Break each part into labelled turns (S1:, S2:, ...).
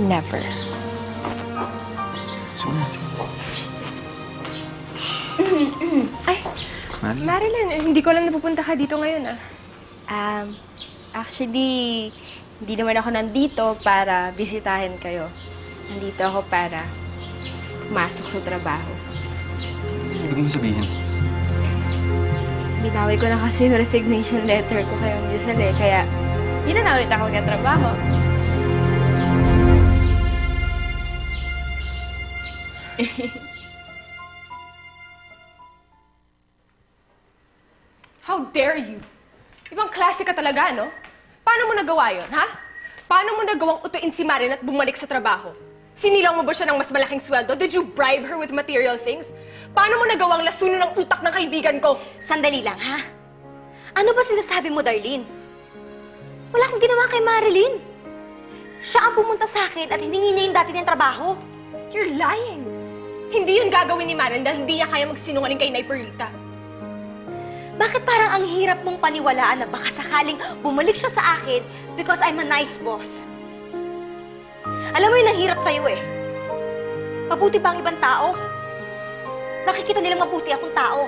S1: Never.
S2: Sige na.
S1: Ay,
S2: Mari?
S1: Marilyn, eh, hindi ko alam na pupunta ka dito ngayon ah.
S3: Um, actually, hindi naman ako nandito para bisitahin kayo. Nandito ako para pumasok sa trabaho.
S2: Ano ibig mo sabihin?
S3: Binawi ko na kasi yung resignation letter ko kay Giselle eh, kaya hindi na ulit ako magkatrabaho.
S1: How dare you? Ibang klase ka talaga, no? Paano mo nagawa yon, ha? Paano mo nagawang utuin si Marin at bumalik sa trabaho? Sinilang mo ba siya ng mas malaking sweldo? Did you bribe her with material things? Paano mo nagawang lasunin ang utak ng kaibigan ko?
S4: Sandali lang, ha? Ano ba sinasabi mo, Darlene? Wala akong ginawa kay Marilyn. Siya ang pumunta sa akin at hiningi niya yung dati niyang trabaho.
S1: You're lying. Hindi yun gagawin ni Marin dahil hindi niya kaya magsinungaling kay Nay Perlita.
S4: Bakit parang ang hirap mong paniwalaan na baka sakaling bumalik siya sa akin because I'm a nice boss? Alam mo yung nahirap sa'yo eh. Mabuti pa ang ibang tao. Nakikita nilang mabuti akong tao.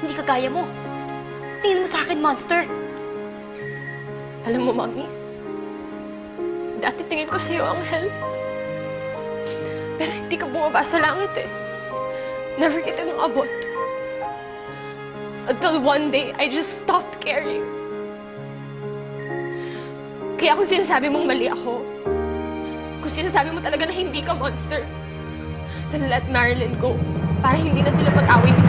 S4: Hindi kagaya mo. Tingin mo sa akin, monster.
S1: Alam mo, Mami, dati tingin ko sa'yo ang hell. Pero hindi ka bumaba sa langit eh. Never kita nang abot. Until one day, I just stopped caring. Kaya kung sinasabi mong mali ako, kung sinasabi mo talaga na hindi ka monster, then let Marilyn go para hindi na sila mag-away ni